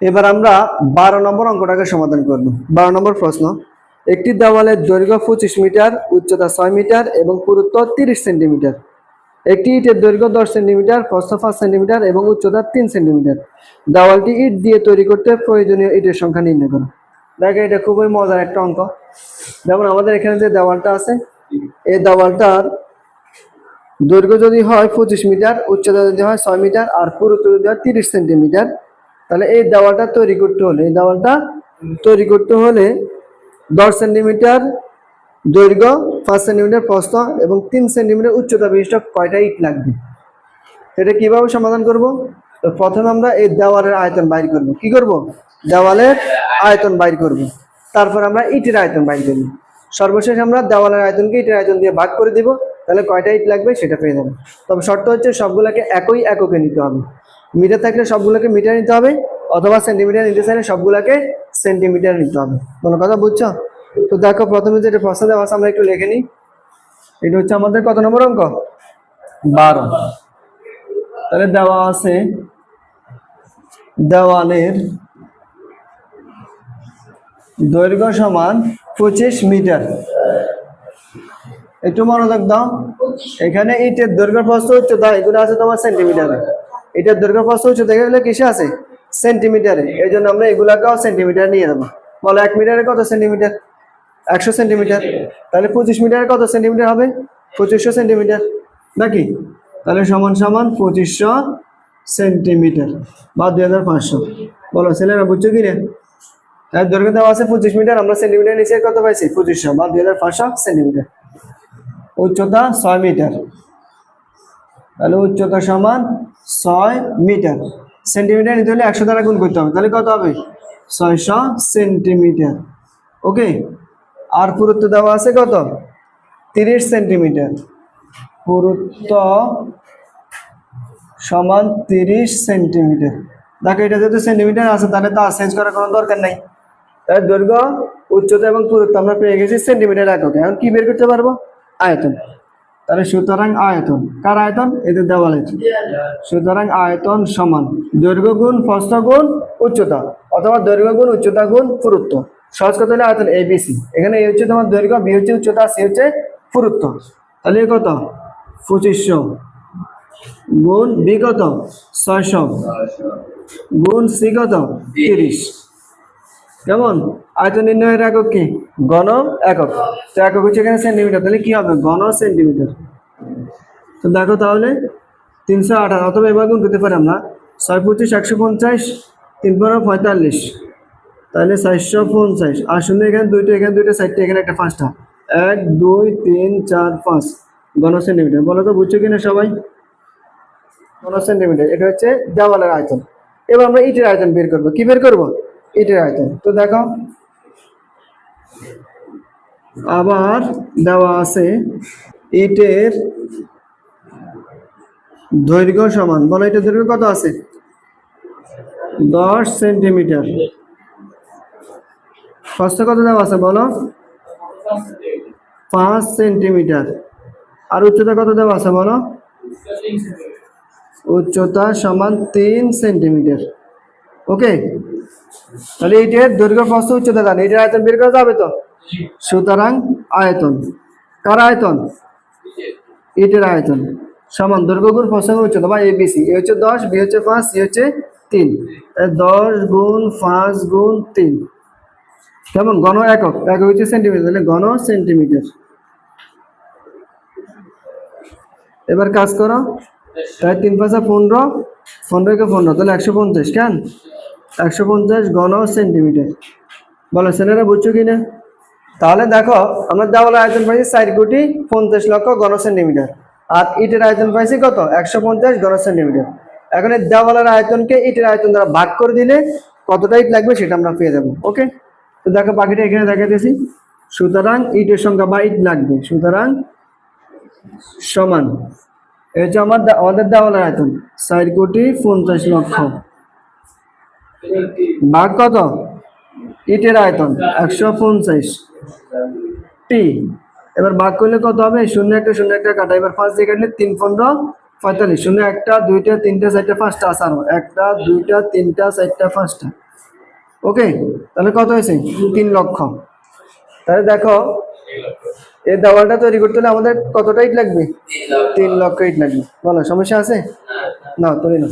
এবার আমরা বারো নম্বর অঙ্কটাকে সমাধান করব। বারো নম্বর প্রশ্ন, একটি দেওয়ালের দৈর্ঘ্য পঁচিশ মিটার, উচ্চতা ছয় মিটার এবং পুরুত্ব তিরিশ সেন্টিমিটার। একটি ইটের দৈর্ঘ্য দশ সেন্টিমিটার, প্রস্থ পাঁচ সেন্টিমিটার এবং উচ্চতা তিন সেন্টিমিটার। দেওয়ালটি ইট দিয়ে তৈরি করতে প্রয়োজনীয় ইটের সংখ্যা নির্ণয় করো। দেখো, এটা খুবই মজার একটা অঙ্ক। যেমন আমাদের এখানে যে দেওয়ালটা আছে, এই দেওয়ালটার দৈর্ঘ্য যদি হয় পঁচিশ মিটার, উচ্চতা যদি হয় ছয় মিটার, আর পুরুত্ব যদি হয় তিরিশ সেন্টিমিটার তাহলে এই দেওয়ালটা তৈরি করতে হলে, এই দেওয়ালটা তৈরি করতে হলে দশ সেন্টিমিটার দৈর্ঘ্য, পাঁচ সেন্টিমিটার প্রস্থ এবং তিন সেন্টিমিটার উচ্চতা বিশিষ্ট কয়টা ইট লাগবে? এটা কীভাবে সমাধান করব? তো প্রথমে আমরা এই দেওয়ালের আয়তন বাইর করব। কি করব? দেওয়ালের আয়তন বাইর করব। তারপর আমরা ইটের আয়তন বাইর করব। সর্বশেষ আমরা দেওয়ালের আয়তনকে ইটের আয়তন দিয়ে ভাগ করে দিব। তাহলে কয়টা ইট লাগবে সেটা পেয়ে যাব। তবে শর্ত হচ্ছে সবগুলোকে একই এককে নিতে হবে। মিটার থাকলে সবগুলোকে মিটার নিতে হবে, অথবা সেন্টিমিটার নিতে চাইলে সবগুলোকে সেন্টিমিটার নিতে হবে। কোনো কথা বুঝছ? তো দেখো, প্রথমে যেটা প্রশ্ন দেওয়া আছে, আমরা একটু লিখে নিই। এটা হচ্ছে আমাদের কত নম্বর অঙ্ক? বারো। তাহলে দেওয়া আছে, দেওয়ালের দৈর্ঘ্য সমান পঁচিশ মিটার। একটু মনোযোগ দাও। এখানে ইটের দৈর্ঘ্য প্রস্থ উচ্চতা এগুলো আছে তোমার সেন্টিমিটারে এটার দৈর্ঘ্য প্রস্থ উচ্চতা এগুলো কিসে আছে? সেন্টিমিটারে এই জন্য আমরা এগুলাকেও সেন্টিমিটার নিয়ে যাব বলো, এক মিটারে কত সেন্টিমিটার একশো সেন্টিমিটার তাহলে পঁচিশ মিটারে কত সেন্টিমিটার হবে? পঁচিশশো সেন্টিমিটার নাকি? তাহলে সমান সমান পঁচিশশো সেন্টিমিটার বা দুই হাজার পাঁচশো। বলো, ছেলেরা, বুঝছ কি না তার দৈর্ঘ্য দেওয়া আছে পঁচিশ মিটার আমরা সেন্টিমিটার নিচে কত পাইছি? পঁচিশশো। বা দুই হাজার পাঁচশো সেন্টিমিটার উচ্চতা ছয় মিটার তাহলে উচ্চতা সমান ছয় মিটার। সেন্টিমিটার নিতে হলে একশো দ্বারা গুণ করতে হবে। তাহলে কত হবে? ছয়শো সেন্টিমিটার। ওকে? আর পুরুত্ব দেওয়া আছে কত? তিরিশ সেন্টিমিটার। পুরুত্ব সমান তিরিশ সেন্টিমিটার। দেখো, এটা যেহেতু সেন্টিমিটার আছে, তাহলে তো চেঞ্জ করার কোনো দরকার নাই। তাহলে দৈর্ঘ্য, উচ্চতা এবং পুরুত্ব আমরা পেয়ে গেছি সেন্টিমিটার এককে। এখন কি বের করতে পারব? আয়তন। তাহলে সুতরাং আয়তন। কার আয়তন? এতে এদের দেওয়ালের সুতরাং আয়তন সমান দৈর্ঘ্য গুণ প্রস্থ গুণ উচ্চতা অথবা দৈর্ঘ্য গুণ উচ্চতা গুণ পুরুত্ব। সহজ কথা হলে আয়তন সি এখানে এ হচ্ছে তোমার দৈর্ঘ্য বি হচ্ছে উচ্চতা সি হচ্ছে পুরুত্ব। তাহলে কত? পঁচিশশো। গুণ বি কত? ছয়শো। গুণ সি কত? তিরিশ। কেমন আয়তন নির্ণয়ের একক কি? গণ একক। তো একক হচ্ছে এখানে সেন্টিমিটার তাহলে কি হবে? গণ সেন্টিমিটার তো দেখো তাহলে, তিনশো আঠারো অথবা এবার গুণ করতে পারি আমরা। ছয় পঁচিশ, একশো পঞ্চাশ, তিন পনেরো পঁয়তাল্লিশ। তাহলে চারশো পঞ্চাশ। আর শূন্য এখানে দুইটা এখানে দুইটা, চারটে, এখানে একটা পাঁচটা। এক, দুই, তিন, চার, পাঁচ। গণ সেন্টিমিটার বলো তো, বুঝছ কিনা সবাই? গণ সেন্টিমিটার এটা হচ্ছে দেওয়ালের আয়তন। এবার আমরা ইটের আয়তন বের করব। কি বের করব? ইটের আয়তন তো দেখো, আবার দেওয়া আছে ইটের দৈর্ঘ্য সমান। বলো এটার দৈর্ঘ্য কত আছে? দশ সেন্টিমিটার। প্রস্থ কত দেওয়া আছে বলো? পাঁচ সেন্টিমিটার। আর উচ্চতা কত দেওয়া আছে বলো? উচ্চতা সমান তিন সেন্টিমিটার। ওকে তাহলে এইটার দৈর্ঘ্য প্রস্থ উচ্চতা জানি। এটার আয়তন বের করা যাবে তো? সুতরাং আয়তন। কার আয়তন? ইটের আয়তন। সমান দৈর্ঘ্য গুণ প্রস্থ গুণ উচ্চতা বা এবিসি এ হচ্ছে দশ বি হচ্ছে পাঁচ সি হচ্ছে তিন। দশ গুণ পাঁচ গুণ তিন। কেমন? গণ একক। একক হচ্ছে সেন্টিমিটার তাহলে গণ সেন্টিমিটার এবার কাজ করো। তাই তিন পাঁচা পনেরো পনেরোকে পনেরো তাহলে একশো পঞ্চাশ কেন? একশো পঞ্চাশ ঘন সেন্টিমিটার। বলো ছেলেরা বুঝছ কি না তাহলে দেখো, আমরা দেওয়ালের আয়তন পাইছি চার কোটি পঞ্চাশ লক্ষ ঘন সেন্টিমিটার। আর ইটের আয়তন পাইছি কত? একশো পঞ্চাশ ঘন সেন্টিমিটার। এখন এই দেওয়ালের আয়তনকে ইটের আয়তন দ্বারা ভাগ করে দিলে কতটা ইট লাগবে সেটা আমরা পেয়ে যাব, ওকে? তো দেখো বাকিটা এখানে দেখাতেছি সুতরাং ইটের সংখ্যা বা ইট লাগবে। সুতরাং সমান। এই হচ্ছে আমার আমাদের দেওয়ালের আয়তন চার কোটি পঞ্চাশ লক্ষ। ভাগ কত? ইটের আয়তন, একশো পঞ্চাশ। টি এবার ভাগ করলে কত হবে? শূন্য একটা শূন্য একটা কাটা। এবার পাঁচ দিয়ে কাটলে তিন পনেরো, পঁয়তাল্লিশ। শূন্য একটা, দুইটা, তিনটা, চারটা, পাঁচটা আরও একটা, দুইটা, তিনটা, চারটা, পাঁচটা। ওকে তাহলে কত হয়েছে? তিন লক্ষ। তাহলে দেখো, এই দেওয়ালটা তৈরি করতে হলে আমাদের কতটা ইট লাগবে? তিন লক্ষ ইট লাগবে। বলো, সমস্যা আছে? না তুলি না।